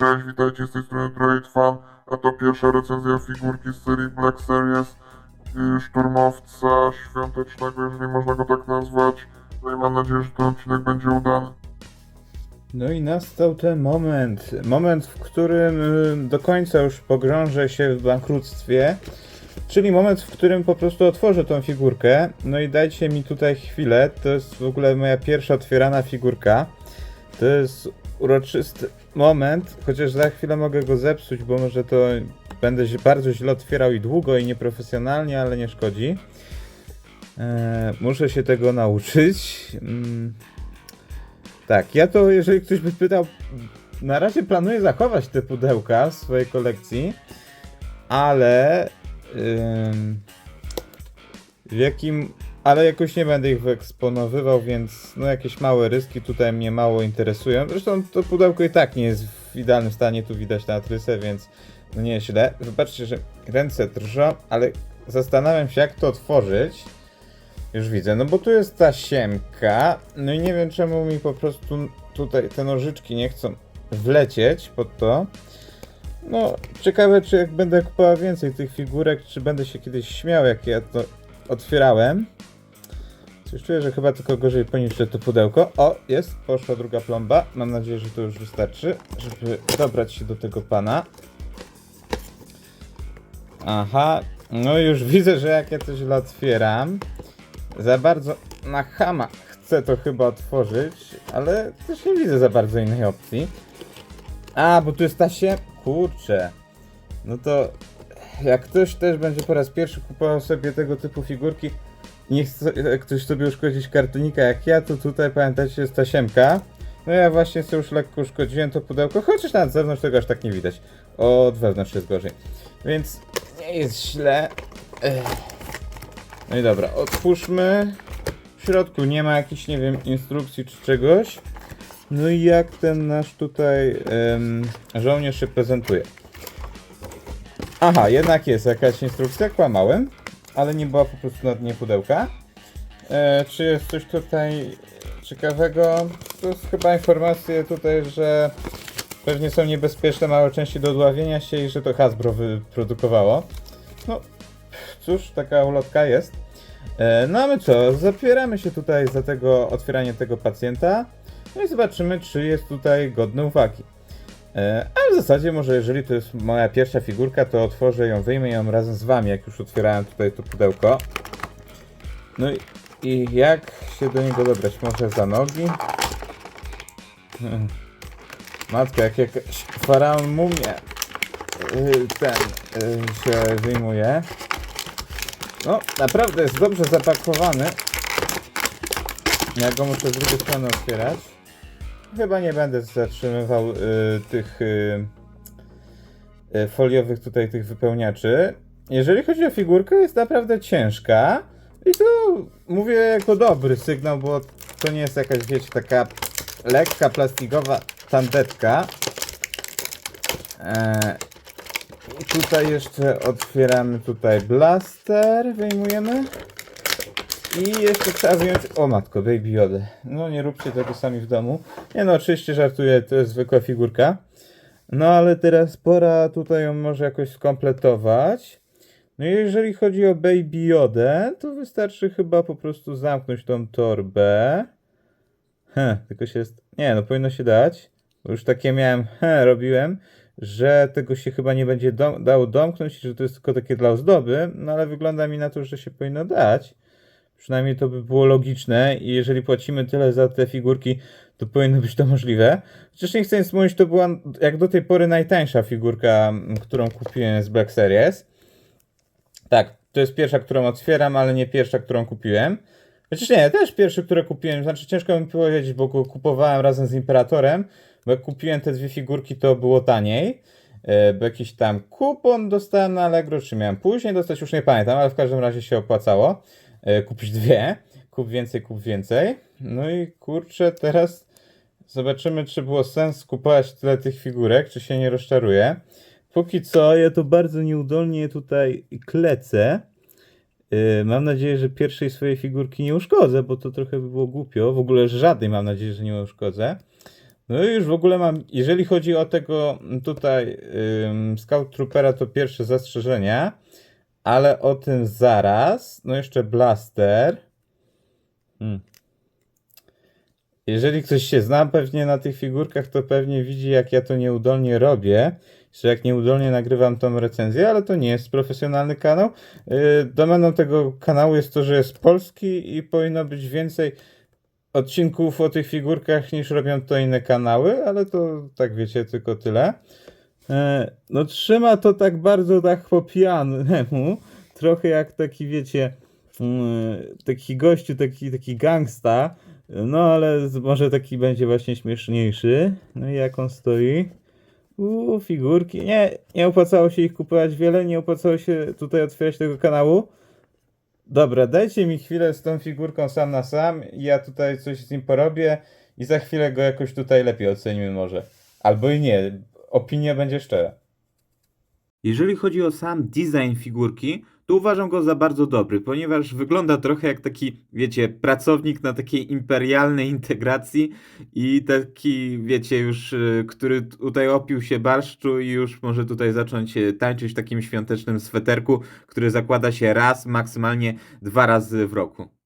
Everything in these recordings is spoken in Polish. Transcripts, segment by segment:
Cześć, witajcie z tej strony Droid Fan, a to pierwsza recenzja figurki z serii Black Series Szturmowca Świątecznego, jeżeli można go tak nazwać. No i mam nadzieję, że ten odcinek będzie udany. No i nastał ten moment. Moment, w którym y, do końca już pogrążę się w bankructwie. Czyli moment, w którym po prostu otworzę tą figurkę. No i dajcie mi tutaj chwilę. To jest w ogóle moja pierwsza otwierana figurka. To jest uroczysty moment, chociaż za chwilę mogę go zepsuć, bo może to będę się bardzo źle otwierał i długo i nieprofesjonalnie, ale nie szkodzi. Eee, muszę się tego nauczyć. Mm. Tak, ja to, jeżeli ktoś by pytał, na razie planuję zachować te pudełka w swojej kolekcji, ale ym, w jakim, ale jakoś nie będę ich wyeksponowywał, więc no jakieś małe ryski tutaj mnie mało interesują. Zresztą to pudełko i tak nie jest w idealnym stanie, tu widać na atrysę, więc no nie źle. Wybaczcie, że ręce drżą, ale zastanawiam się jak to otworzyć. Już widzę, no bo tu jest ta siemka, no i nie wiem czemu mi po prostu tutaj te nożyczki nie chcą wlecieć pod to. No, ciekawe czy jak będę kupował więcej tych figurek, czy będę się kiedyś śmiał jak ja to otwierałem. Coś czuję, że chyba tylko gorzej poniżej to pudełko. O, jest, poszła druga plomba. Mam nadzieję, że to już wystarczy, żeby dobrać się do tego pana. Aha, no już widzę, że jak ja to źle otwieram, za bardzo na chama chcę to chyba otworzyć, ale też nie widzę za bardzo innej opcji. A, bo tu jest ta się... Kurczę. No to jak ktoś też będzie po raz pierwszy kupował sobie tego typu figurki, nie chce ktoś sobie uszkodzić kartonika jak ja, to tutaj pamiętajcie jest ta siemka. No ja właśnie sobie już lekko uszkodziłem to pudełko, chociaż na zewnątrz tego aż tak nie widać. Od wewnątrz jest gorzej. Więc nie jest źle. No i dobra, otwórzmy. W środku nie ma jakichś, nie wiem, instrukcji czy czegoś. No i jak ten nasz tutaj em, żołnierz się prezentuje? Aha, jednak jest jakaś instrukcja, kłamałem, ale nie była po prostu na dnie pudełka. E, czy jest coś tutaj ciekawego? To jest chyba informacje tutaj, że pewnie są niebezpieczne małe części do dławienia się i że to Hasbro wyprodukowało. No, cóż, taka ulotka jest. E, No a my co? Zapieramy się tutaj za tego otwieranie tego pacjenta. No i zobaczymy, czy jest tutaj godny uwagi. E, A w zasadzie może jeżeli to jest moja pierwsza figurka, to otworzę ją, wyjmę ją razem z wami, jak już otwierałem tutaj to pudełko. No i, i jak się do niego dobrać? Może za nogi? Hmm. Matka, jak jakaś faraon mumia y, ten y, się wyjmuje. No, naprawdę jest dobrze zapakowany. Ja go muszę z drugiej strony otwierać. Chyba nie będę zatrzymywał y, tych y, y, foliowych tutaj tych wypełniaczy. Jeżeli chodzi o figurkę, jest naprawdę ciężka. I to mówię jako dobry sygnał, bo to nie jest jakaś, wiecie, taka lekka, plastikowa tandetka. Eee, tutaj jeszcze otwieramy tutaj blaster, wyjmujemy. I jeszcze trzeba wyjąć, o matko, Baby Yoda. No nie róbcie tego sami w domu. Nie no, oczywiście żartuję, to jest zwykła figurka. No ale teraz pora tutaj ją może jakoś skompletować. No i jeżeli chodzi o Baby Yodę, to wystarczy chyba po prostu zamknąć tą torbę. Heh, tylko się. Nie, no powinno się dać. Bo już takie miałem, he, robiłem, że tego się chyba nie będzie dom dało domknąć że to jest tylko takie dla ozdoby, no ale wygląda mi na to, że się powinno dać. Przynajmniej to by było logiczne i jeżeli płacimy tyle za te figurki, to powinno być to możliwe. Chociaż nie chcę nic mówić, to była jak do tej pory najtańsza figurka, którą kupiłem z Black Series. Tak, to jest pierwsza, którą otwieram, ale nie pierwsza, którą kupiłem. Chociaż nie, też pierwszy, które kupiłem, znaczy ciężko mi powiedzieć, bo go kupowałem razem z Imperatorem, bo jak kupiłem te dwie figurki, to było taniej. E, Bo jakiś tam kupon dostałem na Allegro, czy miałem później dostać, już nie pamiętam, ale w każdym razie się opłacało kupić dwie. Kup więcej, kup więcej. No i kurczę, teraz zobaczymy, czy było sens kupować tyle tych figurek, czy się nie rozczaruję. Póki co, ja to bardzo nieudolnie tutaj klecę. Yy, Mam nadzieję, że pierwszej swojej figurki nie uszkodzę, bo to trochę by było głupio. W ogóle żadnej mam nadzieję, że nie uszkodzę. No i już w ogóle mam, jeżeli chodzi o tego tutaj Scout Troopera, to pierwsze zastrzeżenia, ale o tym zaraz. No jeszcze Blaster. Hmm. Jeżeli ktoś się zna pewnie na tych figurkach, to pewnie widzi jak ja to nieudolnie robię, że jak nieudolnie nagrywam tą recenzję, ale to nie jest profesjonalny kanał. Yy, domeną tego kanału jest to, że jest polski i powinno być więcej odcinków o tych figurkach niż robią to inne kanały, ale to tak wiecie, tylko tyle. E, no trzyma to tak bardzo tak po pijanemu, trochę jak taki wiecie, mm, taki gościu, taki, taki gangsta, no ale może taki będzie właśnie śmieszniejszy. No i jak on stoi? Uuu, figurki. Nie, nie opłacało się ich kupować wiele, nie opłacało się tutaj otwierać tego kanału. Dobra, dajcie mi chwilę z tą figurką sam na sam. Ja tutaj coś z nim porobię i za chwilę go jakoś tutaj lepiej ocenimy może. Albo i nie. Opinia będzie szczera. Jeżeli chodzi o sam design figurki, to uważam go za bardzo dobry, ponieważ wygląda trochę jak taki, wiecie, pracownik na takiej imperialnej integracji i taki, wiecie, już, y, który tutaj opił się barszczu i już może tutaj zacząć y, tańczyć w takim świątecznym sweterku, który zakłada się raz, maksymalnie dwa razy w roku.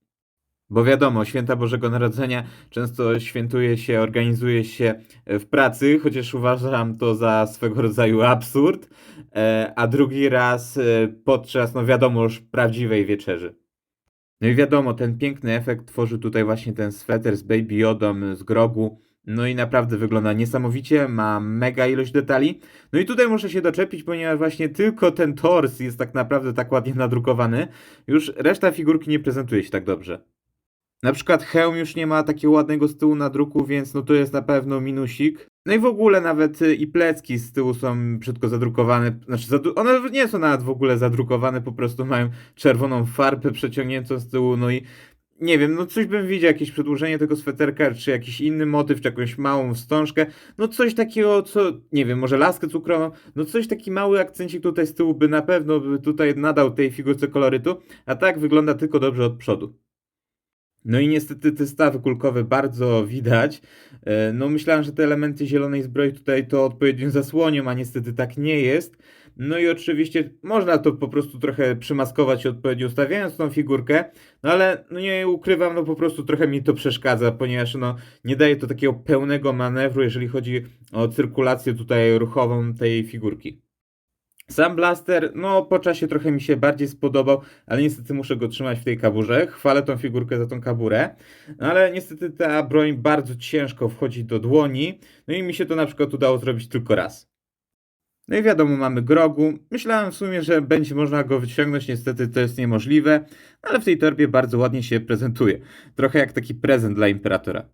Bo wiadomo, święta Bożego Narodzenia często świętuje się, organizuje się e, w pracy, chociaż uważam to za swego rodzaju absurd, e, a drugi raz e, podczas, no wiadomo, już prawdziwej wieczerzy. No i wiadomo, ten piękny efekt tworzy tutaj właśnie ten sweter z Baby Yodą z grogu. No i naprawdę wygląda niesamowicie, ma mega ilość detali. No i tutaj muszę się doczepić, ponieważ właśnie tylko ten tors jest tak naprawdę tak ładnie nadrukowany. Już reszta figurki nie prezentuje się tak dobrze. Na przykład hełm już nie ma takiego ładnego z tyłu nadruku, więc no to jest na pewno minusik. No i w ogóle nawet y, i plecki z tyłu są brzydko zadrukowane. Znaczy, zadru- one nie są nawet w ogóle zadrukowane, po prostu mają czerwoną farbę przeciągniętą z tyłu, no i nie wiem, no coś bym widział, jakieś przedłużenie tego sweterka, czy jakiś inny motyw, czy jakąś małą wstążkę, no coś takiego, co, nie wiem, może laskę cukrową, no coś taki mały akcencik tutaj z tyłu by na pewno by tutaj nadał tej figurce kolorytu, a tak wygląda tylko dobrze od przodu. No i niestety te stawy kulkowe bardzo widać. E, No myślałem, że te elementy zielonej zbroi tutaj to odpowiednio zasłonią, a niestety tak nie jest. No i oczywiście można to po prostu trochę przymaskować odpowiednio ustawiając tą figurkę, no ale no nie ukrywam, no po prostu trochę mi to przeszkadza, ponieważ no nie daje to takiego pełnego manewru, jeżeli chodzi o cyrkulację tutaj ruchową tej figurki. Sam blaster, no po czasie trochę mi się bardziej spodobał, ale niestety muszę go trzymać w tej kaburze. Chwalę tą figurkę za tą kaburę, no ale niestety ta broń bardzo ciężko wchodzi do dłoni, no i mi się to na przykład udało zrobić tylko raz. No i wiadomo, mamy grogu. Myślałem w sumie, że będzie można go wyciągnąć, niestety to jest niemożliwe, ale w tej torbie bardzo ładnie się prezentuje. Trochę jak taki prezent dla imperatora.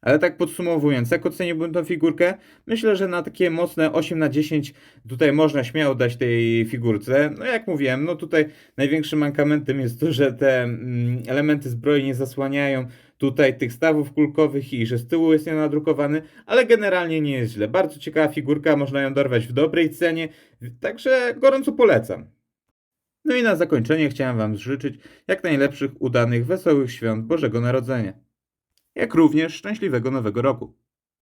Ale tak podsumowując, jak oceniłbym tą figurkę? Myślę, że na takie mocne 8 na 10 tutaj można śmiało dać tej figurce. No jak mówiłem, no tutaj największym mankamentem jest to, że te mm, elementy zbroi nie zasłaniają tutaj tych stawów kulkowych i że z tyłu jest nienadrukowany, ale generalnie nie jest źle. Bardzo ciekawa figurka, można ją dorwać w dobrej cenie, także gorąco polecam. No i na zakończenie chciałem Wam życzyć jak najlepszych, udanych, wesołych świąt Bożego Narodzenia jak również szczęśliwego nowego roku.